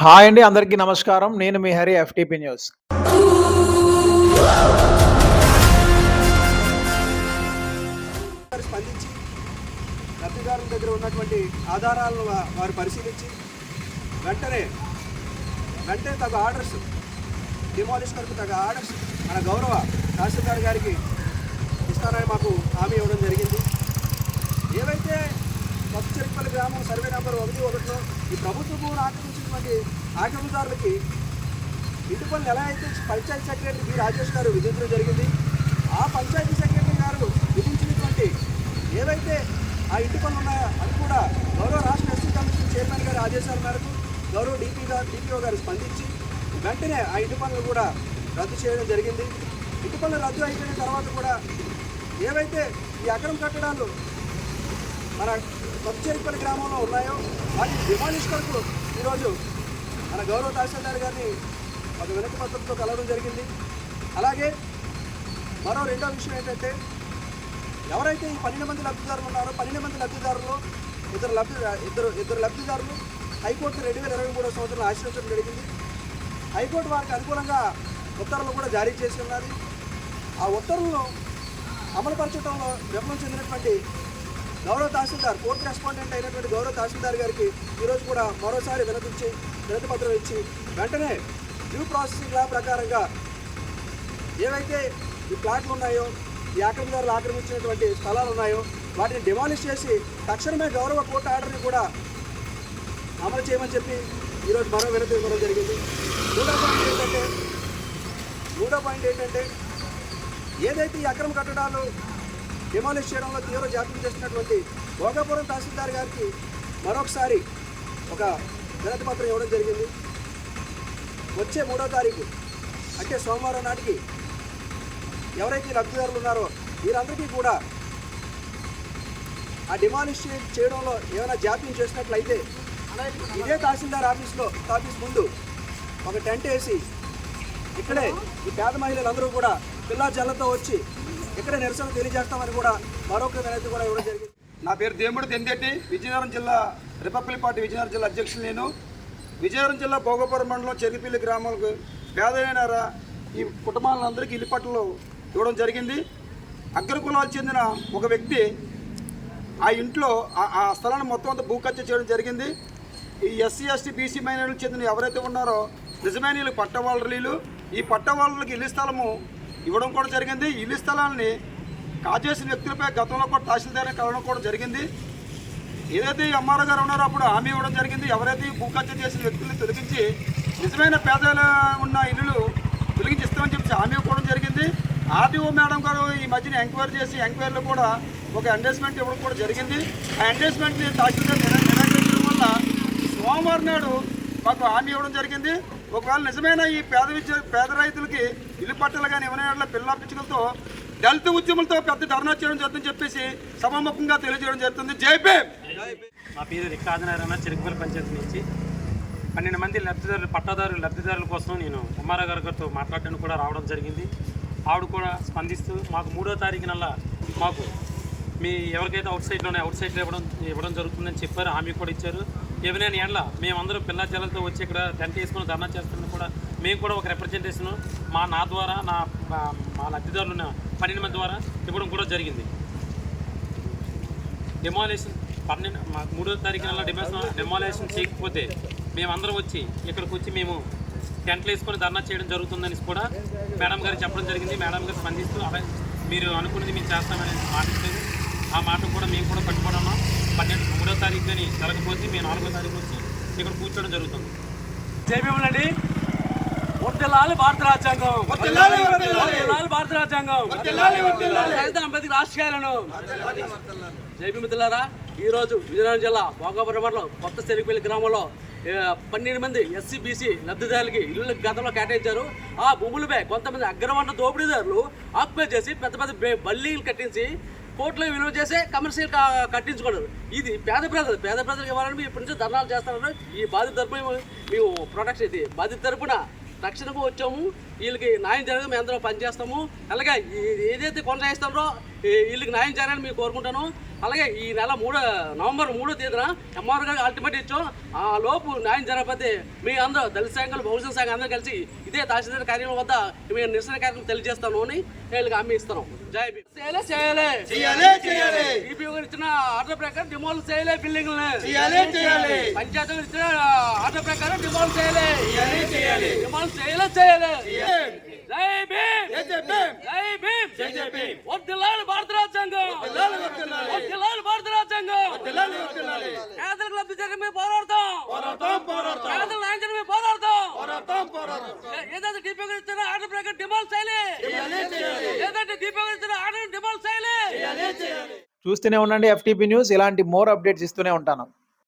Hi అండి అందరికీ నమస్కారం. నేను మీ హరి ఎఫ్టీపీ న్యూస్. స్పందించి లబ్ధిదారుల దగ్గర ఉన్నటువంటి ఆధారాలను వారు పరిశీలించి వెంటనే వెంటనే తగు ఆర్డర్స్ డిమాలిష్ కొరకు తగ్గ ఆర్డర్స్ మన గౌరవ తహసీల్దార్ గారికి ఇస్తారని మాకు హామీ ఇవ్వడం జరిగింది. ఏవైతే కొత్తచెరుపల్లి గ్రామం సర్వే నెంబర్ ఒకటి ఒకటిలో ఈ ప్రభుత్వ ఆక్రమించి ఆక్రమించినటువంటి ఆక్రమణదారులకి ఇంటి పనులు ఎలా అయితే పంచాయతీ సెక్రటరీ బి రాజేష్ గారు విధించడం జరిగింది ఆ పంచాయతీ సెక్రటరీ గారు విధించినటువంటి ఏవైతే ఆ ఇంటి పనులు ఉన్నాయో అది కూడా గౌరవ రాష్ట్ర ఎస్సీ కమిషన్ చైర్మన్ గారి ఆదేశాల మేరకు గౌరవ డీపీ గారు డీపీఓ గారు స్పందించి వెంటనే ఆ ఇంటి పనులు కూడా రద్దు చేయడం జరిగింది. ఇంటి పనులు రద్దు అయిపోయిన తర్వాత కూడా ఏవైతే ఈ అక్రమ కట్టడాలు మన కొత్తచేరిపల్లి గ్రామంలో ఉన్నాయో వాటిని డిమాలిష్ కొరకు ఈరోజు మన గౌరవ తహసీల్దార్ గారిని ఒక వినతి పత్రంతో కలవడం జరిగింది. అలాగే మరో రెండో విషయం ఏంటంటే ఎవరైతే ఈ పన్నెండు మంది లబ్ధిదారులు ఉన్నారో పన్నెండు మంది లబ్ధిదారులు ఇద్దరు లబ్ధి ఇద్దరు ఇద్దరు లబ్ధిదారులు హైకోర్టు రెండు వేల ఇరవై మూడో సంవత్సరం ఆశ్రయించడం జరిగింది. హైకోర్టు వారికి అనుకూలంగా ఉత్తర్వులు కూడా జారీ చేసి ఉన్నది. ఆ ఉత్తర్వులను అమలుపరచడంలో విఫలం చెందినటువంటి గౌరవ తహసీల్దార్ కోర్టు రెస్పాండెంట్ అయినటువంటి గౌరవ తహసీల్దార్ గారికి ఈరోజు కూడా మరోసారి వినతిచ్చి వినతి పత్రం ఇచ్చి వెంటనే డ్యూ ప్రాసెసింగ్ లా ప్రకారంగా ఏవైతే ఈ ప్లాట్లు ఉన్నాయో ఈ ఆక్రమణదారులు ఆక్రమించినటువంటి స్థలాలు ఉన్నాయో వాటిని డిమాలిష్ చేసి తక్షణమే గౌరవ కోర్టు ఆర్డర్ని కూడా అమలు చేయమని చెప్పి ఈరోజు మరో వినతి ఇవ్వడం జరిగింది. మూడో పాయింట్ ఏంటంటే మూడో పాయింట్ ఏంటంటే ఏదైతే ఈ అక్రమ కట్టడాలు డిమాలిష్ చేయడంలో తీవ్ర జాప్యం చేసినటువంటి భోగాపురం తహసీల్దార్ గారికి మరొకసారి ఒక వినతి పత్రం ఇవ్వడం జరిగింది. వచ్చే మూడో తారీఖు అంటే సోమవారం నాటికి ఎవరైతే లబ్ధిదారులు ఉన్నారో వీరందరికీ కూడా ఆ డిమాలిష్ చేయడంలో ఏమైనా జాప్యం చేసినట్లయితే ఇదే తహసీల్దార్ ఆఫీస్లో ఆఫీస్ ముందు ఒక టెంట్ వేసి ఇక్కడే ఈ పేద మహిళలందరూ కూడా పిల్లా జల్లతో వచ్చి ఇక్కడ నిరసన తెలియజేస్తామని కూడా మరొక వినతి కూడా ఇవ్వడం జరిగింది. నా పేరు దేముడు తెందెట్టి విజయనగరం జిల్లా రిపబ్లిక్ పార్టీ విజయనగరం జిల్లా అధ్యక్షులు నేను. విజయనగరం జిల్లా భోగపురం మండలం చెరిపిల్లి గ్రామాలకు పేదలైన ఈ కుటుంబాలందరికీ ఇల్లు పట్టలు ఇవ్వడం జరిగింది. అగ్రకులాలకు చెందిన ఒక వ్యక్తి ఆ ఇంట్లో ఆ- ఆ స్థలాన్ని మొత్తం అంతా ఖర్చు చేయడం జరిగింది. ఈ ఎస్సీ ఎస్టీ బీసీ మైనార్టీలకు చెందిన ఎవరైతే ఉన్నారో నిజమైన వీళ్ళు పట్టవాళ్ళీలు ఈ పట్టవాళ్ళకి ఇల్లు స్థలము ఇవ్వడం కూడా జరిగింది. ఇల్లు స్థలాన్ని కాజేసిన వ్యక్తులపై గతంలో కూడా తహసీల్దార్ని కలవడం కూడా జరిగింది. ఏదైతే ఎంఆర్ఓ గారు ఉన్నారో అప్పుడు హామీ ఇవ్వడం జరిగింది. ఎవరైతే భూ భూకత్య చేసిన వ్యక్తుల్ని తొలగించి నిజమైన పేదలు ఉన్న ఇల్లులు తొలగించి ఇస్తామని చెప్పి హామీ ఇవ్వడం జరిగింది. ఆర్టీఓ మేడం గారు ఈ మధ్యన ఎంక్వైరీ చేసి ఎంక్వైరీలో కూడా ఒక ఎండేస్మెంట్ ఇవ్వడం కూడా జరిగింది. ఆ ఎండేస్మెంట్ని తహసీల్దార్ నిరాకరించడం వల్ల సోమవారం నాడు మాకు హామీ ఇవ్వడం జరిగింది. ఒకవేళ నిజమైన ఈ పేద విద్య పేద రైతులకి ఇల్లు కానీ ఇవ్వని పిల్ల పిచ్చుకలతో దళిత ఉద్యమంతో పెద్ద ధర్నా చేయడం జరుగుతుందని చెప్పేసి సభాముఖంగా తెలియజేయడం జరుగుతుంది. జైపే మా పేరు రిక్కాదినారాయణ చిరుకుపల్లి పంచాయతీ నుంచి. పన్నెండు మంది లబ్ధిదారులు పట్టాదారులు లబ్ధిదారుల కోసం నేను కుమార గారితో మాట్లాడడానికి కూడా రావడం జరిగింది. ఆవిడ కూడా స్పందిస్తూ మాకు మూడో తారీఖునల్లా మాకు మీ ఎవరికైతే అవుట్ సైడ్లోనే అవుట్ సైడ్లో ఇవ్వడం ఇవ్వడం జరుగుతుందని చెప్పారు. హామీ కూడా ఇచ్చారు. ఏమైనా ఎండ్ల మేమందరం పిల్ల జల్లతో వచ్చి ఇక్కడ టెంట్ వేసుకొని ధర్నా చేస్తున్న కూడా మేము కూడా ఒక రిప్రజెంటేషన్ మా నా ద్వారా నా మా- లబ్ధిదారులు ఉన్న పన్నెండు మంది ద్వారా ఇవ్వడం కూడా జరిగింది. డెమాలేషన్ పన్నెండు మా మూడో తారీఖున డిమాషన్ డెమాలేషన్ చేయకపోతే మేమందరం వచ్చి ఇక్కడికి వచ్చి మేము టెంట్లు వేసుకొని ధర్నా చేయడం జరుగుతుందని కూడా మేడం గారు చెప్పడం జరిగింది. మేడం గారు స్పందిస్తూ మీరు అనుకున్నది మేము చేస్తామని మాట ఆ మాట కూడా మేము కూడా కట్టుబడి ఉన్నాం పన్నెండు మూడో తారీఖు కానీ జరగకపోతే మేము నాలుగో తారీఖు వచ్చి ఇక్కడ కూర్చోవడం జరుగుతుంది. జయభీములండి వర్తిల్లాలి భారత రాజ్యాంగం. వర్తిల్లాలి భారత రాజ్యాంగం. రైతు అంబేద్కర్ రాష్ట్రాలను జయభీమితులారా ఈ రోజు విజయనగరం జిల్లా భోగాపురం మండలం కొత్త చెరుకుపల్లి గ్రామంలో పన్నెండు మంది ఎస్సీ బీసీ లబ్ధిదారులకి ఇల్లు గతంలో కేటాయించారు. ఆ భూములపై కొంతమంది అగ్రవర్ణ దోపిడీదారులు ఆక్యుపై చేసి పెద్ద పెద్ద బల్లీలు కట్టించి కోర్టులో విలువ చేసే కమర్షియల్ కట్టించుకోవడం ఇది పేద ప్రజలు పేద ప్రజలకు ఇవ్వాలని ఇప్పటి నుంచి ధర్నాలు చేస్తున్నారు. ఈ బాధిత తరపున మేము ప్రొటెక్షన్ ఇది బాధిత తరపున రక్షణకు వచ్చాము. వీళ్ళకి న్యాయం జరగదు మేము అందరం పనిచేస్తాము. అలాగే ఈ- ఏదైతే కొనసాగిస్తారో వీళ్ళకి న్యాయం జరగాలని మేము కోరుకుంటాను. అలాగే ఈ నెల మూడో నవంబర్ మూడో తేదీన ఎంఆర్ గారికి అల్టిమేట్ ఇచ్చాం. ఆ లోపు న్యాయం జరగకపోతే మీ అందరూ దళిత సంఘాలు బహుజన సంఘం అందరూ కలిసి ఇదే తహసీల్దార్ కార్యాలయం వద్ద మేము నిరసన కార్యక్రమం తెలియజేస్తాను అని వీళ్ళకి హామీ ఇస్తున్నాం. జై భీమ్. చేయలే చేయలే. చేయాలి చేయాలి. ఈపీ గారు ఇచ్చిన ఆర్డర్ ప్రకారం డిమాల్ చేయలే బిల్డింగ్ చేయాలి చేయాలి. పంచాయతీ గారు ఇచ్చిన ఆర్డర్ ప్రకారం డిమాల్ చేయలే. చేయాలి డిమాల్ చేయలే చేయలే. జై భీమ్. జై భీమ్. జై భీమ్ జై జై భీమ్ వద్దిల్లాలి భారత రాజ్యాంగం వద్దిల్లాలి భారత రాజ్యాంగం పేదలకు లబ్ధి జరిగే మేము పోరాడతాం పోరాడతాం పేదల న్యాయం జరిగే పోరాడతాం పోరాడతాం పోరాడతాం ఏదైతే డిపో ఇచ్చిన ఆర్డర్ ప్రకారం డిమాండ్ చేయాలి ఏదైతే డిపో ఇచ్చిన ఆర్డర్ డిమాండ్ చేయాలి చూస్తూనే ఉండండి ఎఫ్టీపీ న్యూస్ ఇలాంటి మోర్ అప్డేట్స్ ఇస్తూనే ఉంటాను.